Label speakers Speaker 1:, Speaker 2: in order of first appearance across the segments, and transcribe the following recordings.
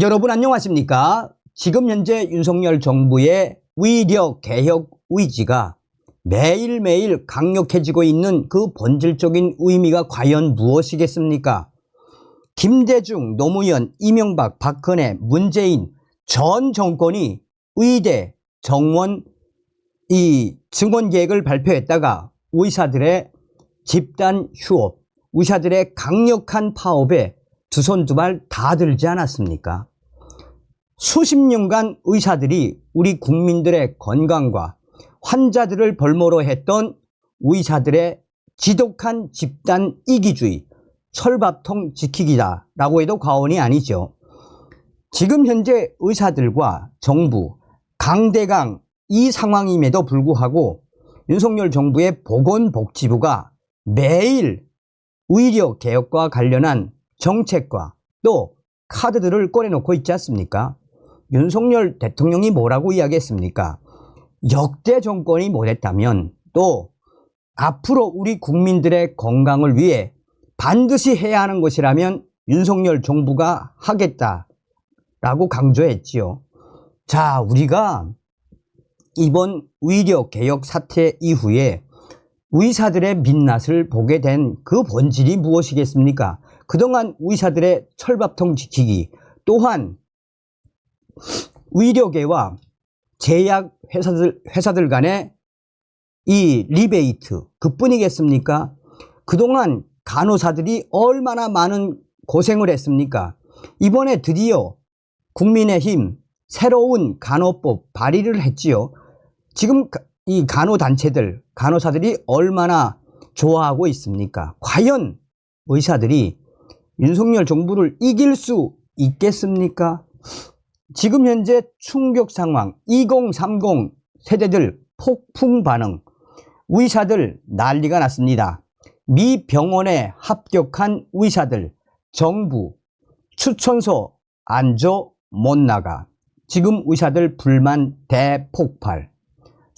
Speaker 1: 여러분 안녕하십니까? 지금 현재 윤석열 정부의 위력 개혁 의지가 매일매일 강력해지고 있는 그 본질적인 의미가 과연 무엇이겠습니까? 김대중, 노무현, 이명박, 박근혜, 문재인 전 정권이 의대, 정원, 이 증원 계획을 발표했다가 의사들의 집단 휴업, 의사들의 강력한 파업에 두 손 두 발 다 들지 않았습니까? 수십 년간 의사들이 우리 국민들의 건강과 환자들을 벌모로 했던 의사들의 지독한 집단 이기주의, 철밥통 지키기다라고 해도 과언이 아니죠. 지금 현재 의사들과 정부, 강대강 이 상황임에도 불구하고 윤석열 정부의 보건복지부가 매일 의료 개혁과 관련한 정책과 또 카드들을 꺼내놓고 있지 않습니까? 윤석열 대통령이 뭐라고 이야기했습니까? 역대 정권이 못했다면 또 앞으로 우리 국민들의 건강을 위해 반드시 해야 하는 것이라면 윤석열 정부가 하겠다라고 강조했지요. 자, 우리가 이번 의료 개혁 사태 이후에 의사들의 민낯을 보게 된 그 본질이 무엇이겠습니까? 그동안 의사들의 철밥통 지키기 또한 의료계와 제약 회사들, 회사들 간의 이 리베이트 그뿐이겠습니까? 그동안 간호사들이 얼마나 많은 고생을 했습니까? 이번에 드디어 국민의힘 새로운 간호법 발의를 했지요. 지금 이 간호단체들, 간호사들이 얼마나 좋아하고 있습니까? 과연 의사들이 윤석열 정부를 이길 수 있겠습니까? 지금 현재 충격 상황 2030 세대들 폭풍 반응 의사들 난리가 났습니다. 미 병원에 합격한 의사들 정부 추천서 안 줘 못 나가 지금 의사들 불만 대폭발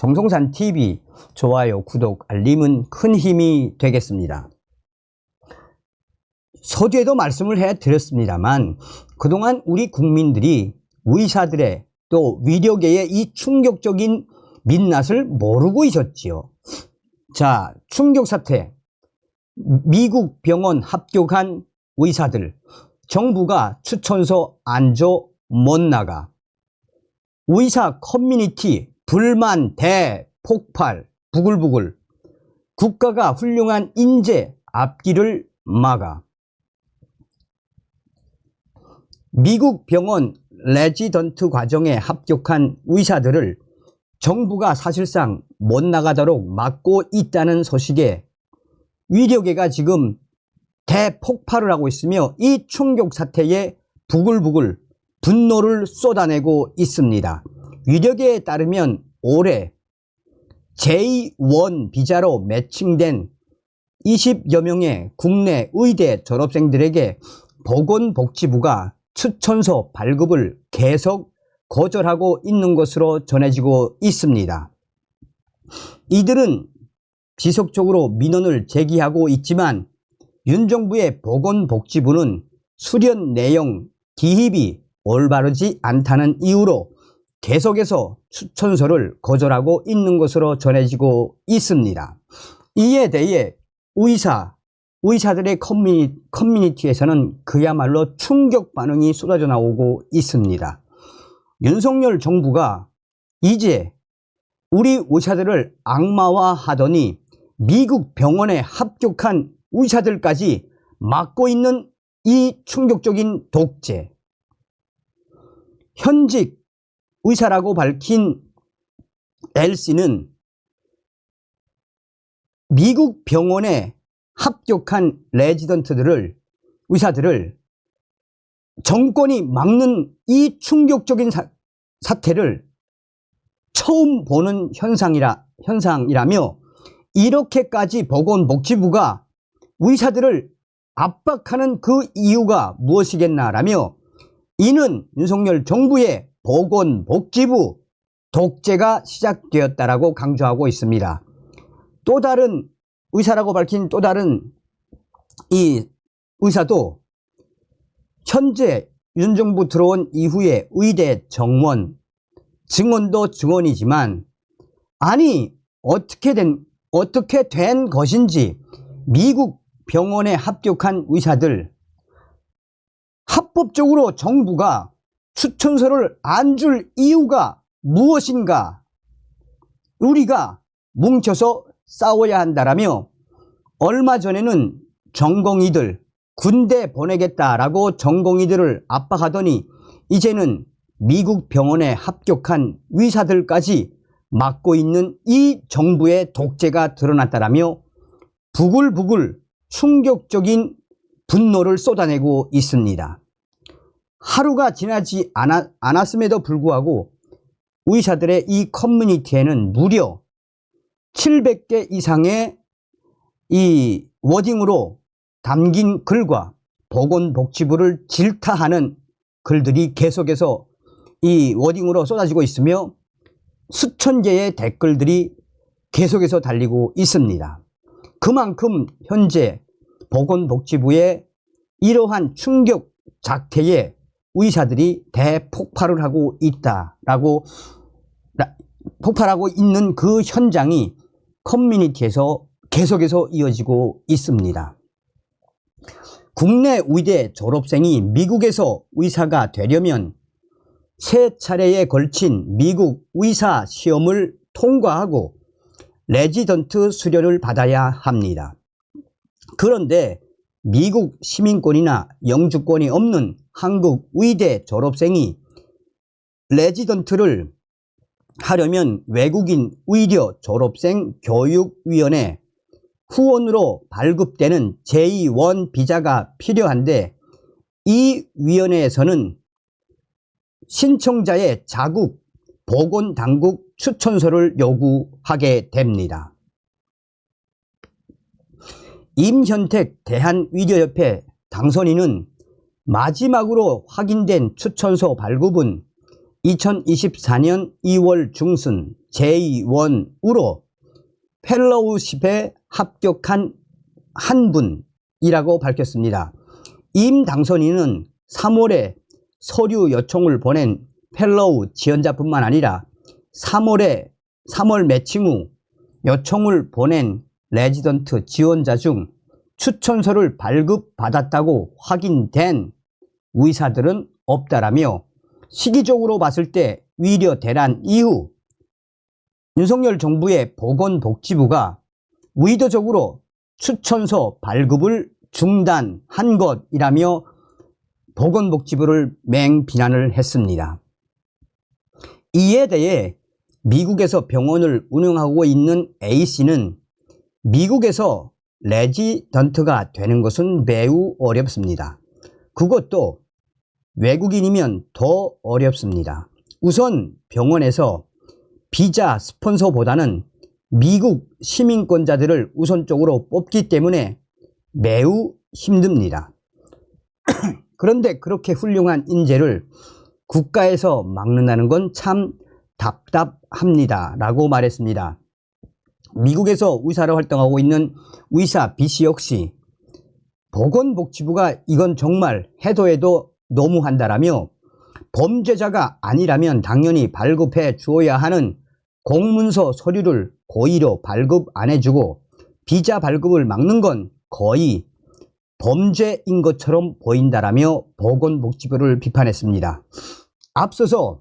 Speaker 1: 정성산 TV 좋아요 구독 알림은 큰 힘이 되겠습니다. 서두에도 말씀을 해 드렸습니다만 그동안 우리 국민들이 의사들의 또 의료계의 이 충격적인 민낯을 모르고 있었지요. 자, 충격 사태. 미국 병원 합격한 의사들. 정부가 추천서 안 줘 못 나가. 의사 커뮤니티 불만 대 폭발 부글부글. 국가가 훌륭한 인재 앞길을 막아. 미국 병원 레지던트 과정에 합격한 의사들을 정부가 사실상 못 나가도록 막고 있다는 소식에 의료계가 지금 대폭발을 하고 있으며 이 충격 사태에 부글부글 분노를 쏟아내고 있습니다. 의료계에 따르면 올해 J1 비자로 매칭된 20여 명의 국내 의대 졸업생들에게 보건복지부가 추천서 발급을 계속 거절하고 있는 것으로 전해지고 있습니다. 이들은 지속적으로 민원을 제기하고 있지만 윤 정부의 보건복지부는 수련 내용 기입이 올바르지 않다는 이유로 계속해서 추천서를 거절하고 있는 것으로 전해지고 있습니다. 이에 대해 의사, 의사들의 커뮤니, 커뮤니티에서는 그야말로 충격 반응이 쏟아져 나오고 있습니다. 윤석열 정부가 이제 우리 의사들을 악마화 하더니 미국 병원에 합격한 의사들까지 막고 있는 이 충격적인 독재. 현직 의사라고 밝힌 L씨는 미국 병원에 합격한 레지던트들을 의사들을 정권이 막는 이 충격적인 사, 사태를 처음 보는 현상이라 현상이라며 이렇게까지 보건복지부가 의사들을 압박하는 그 이유가 무엇이겠나라며 이는 윤석열 정부의 보건복지부 독재가 시작되었다라고 강조하고 있습니다. 또 다른 의사라고 밝힌 또 다른 이 의사도 현재 윤 정부 들어온 이후에 의대 정원, 증언도 증언이지만 아니 어떻게 된 어떻게 된 것인지 미국 병원에 합격한 의사들 합법적으로 정부가 추천서를 안 줄 이유가 무엇인가? 우리가 뭉쳐서 싸워야 한다라며 얼마 전에는 전공의들 군대 보내겠다라고 전공의들을 압박하더니 이제는 미국 병원에 합격한 의사들까지 맡고 있는 이 정부의 독재가 드러났다라며 부글부글 충격적인 분노를 쏟아내고 있습니다. 하루가 지나지 않았, 않았음에도 불구하고 의사들의 이 커뮤니티에는 무려 700개 이상의 이 워딩으로 담긴 글과 보건복지부를 질타하는 글들이 계속해서 이 워딩으로 쏟아지고 있으며 수천 개의 댓글들이 계속해서 달리고 있습니다. 그만큼 현재 보건복지부의 이러한 충격 작태에 의사들이 대폭발을 하고 있다라고 라- 폭발하고 있는 그 현장이 커뮤니티에서 계속해서 이어지고 있습니다. 국내 의대 졸업생이 미국에서 의사가 되려면 세 차례에 걸친 미국 의사 시험을 통과하고 레지던트 수료를 받아야 합니다. 그런데 미국 시민권이나 영주권이 없는 한국 의대 졸업생이 레지던트를 하려면 외국인 의료 졸업생 교육위원회 후원으로 발급되는 제2원 비자가 필요한데 이 위원회에서는 신청자의 자국 보건당국 추천서를 요구하게 됩니다. 임현택 대한의료협회 당선인은 마지막으로 확인된 추천서 발급은 2024년 2월 중순 제2원으로 펠로우십에 합격한 한 분이라고 밝혔습니다. 임 당선인은 3월에 서류 요청을 보낸 펠로우 지원자뿐만 아니라 3월에 3월 매칭 후 요청을 보낸 레지던트 지원자 중 추천서를 발급받았다고 확인된 의사들은 없다라며 시기적으로 봤을 때 위려 대란 이후 윤석열 정부의 보건복지부가 의도적으로 추천서 발급을 중단한 것이라며 보건복지부를 맹비난을 했습니다. 이에 대해 미국에서 병원을 운영하고 있는 A씨는 미국에서 레지던트가 되는 것은 매우 어렵습니다. 그것도 외국인이면 더 어렵습니다. 우선 병원에서 비자 스폰서보다는 미국 시민권자들을 우선적으로 뽑기 때문에 매우 힘듭니다. 그런데 그렇게 훌륭한 인재를 국가에서 막는다는 건 참 답답합니다. 라고 말했습니다. 미국에서 의사로 활동하고 있는 의사 B씨 역시 보건복지부가 이건 정말 해도 해도 너무한다라며 범죄자가 아니라면 당연히 발급해 주어야 하는 공문서 서류를 고의로 발급 안 해주고 비자 발급을 막는 건 거의 범죄인 것처럼 보인다라며 보건복지부를 비판했습니다. 앞서서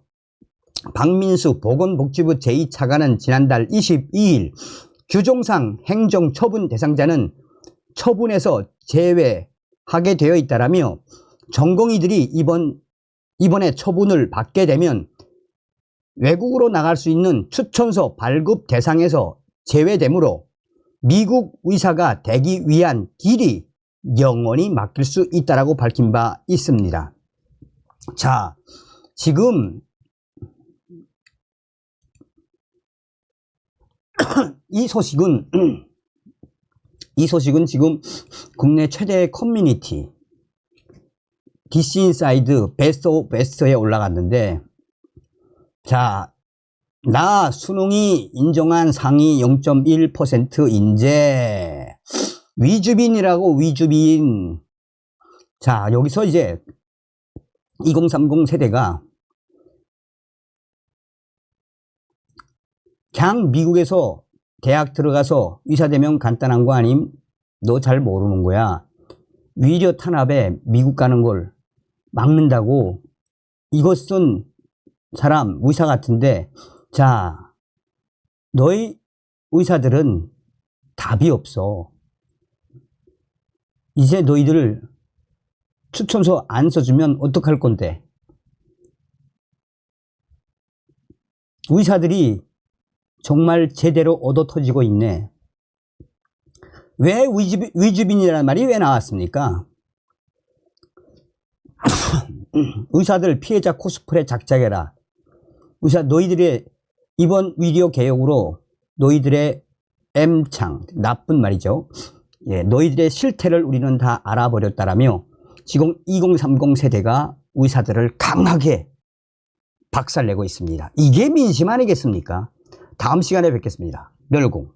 Speaker 1: 박민수 보건복지부 제2차관은 지난달 22일 규정상 행정처분 대상자는 처분에서 제외하게 되어 있다라며 전공의들이 이번 이번에 처분을 받게 되면 외국으로 나갈 수 있는 추천서 발급 대상에서 제외되므로 미국 의사가 되기 위한 길이 영원히 막힐 수 있다라고 밝힌 바 있습니다. 자, 지금 이 소식은 이 소식은 지금 국내 최대 커뮤니티 DC 인사이드 베스트 오브 베스트에 올라갔는데 자, 나 수능이 인정한 상위 0.1% 인재 위주빈이라고 위주빈 자 여기서 이제 2030 세대가 그냥 미국에서 대학 들어가서 의사 되면 간단한 거 아님? 너 잘 모르는 거야. 위려 탄압에 미국 가는 걸 막는다고 이것 쓴 사람 의사 같은데 자 너희 의사들은 답이 없어. 이제 너희들 추천서 안 써주면 어떡할 건데? 의사들이 정말 제대로 얻어 터지고 있네. 왜 위주빈, 위주빈이라는 말이 왜 나왔습니까? 의사들 피해자 코스프레 작작해라. 의사 너희들의 이번 위디오 개혁으로 너희들의 M창 나쁜 말이죠. 예, 너희들의 실태를 우리는 다 알아버렸다라며 지금 2030 세대가 의사들을 강하게 박살내고 있습니다. 이게 민심 아니겠습니까? 다음 시간에 뵙겠습니다. 멸공.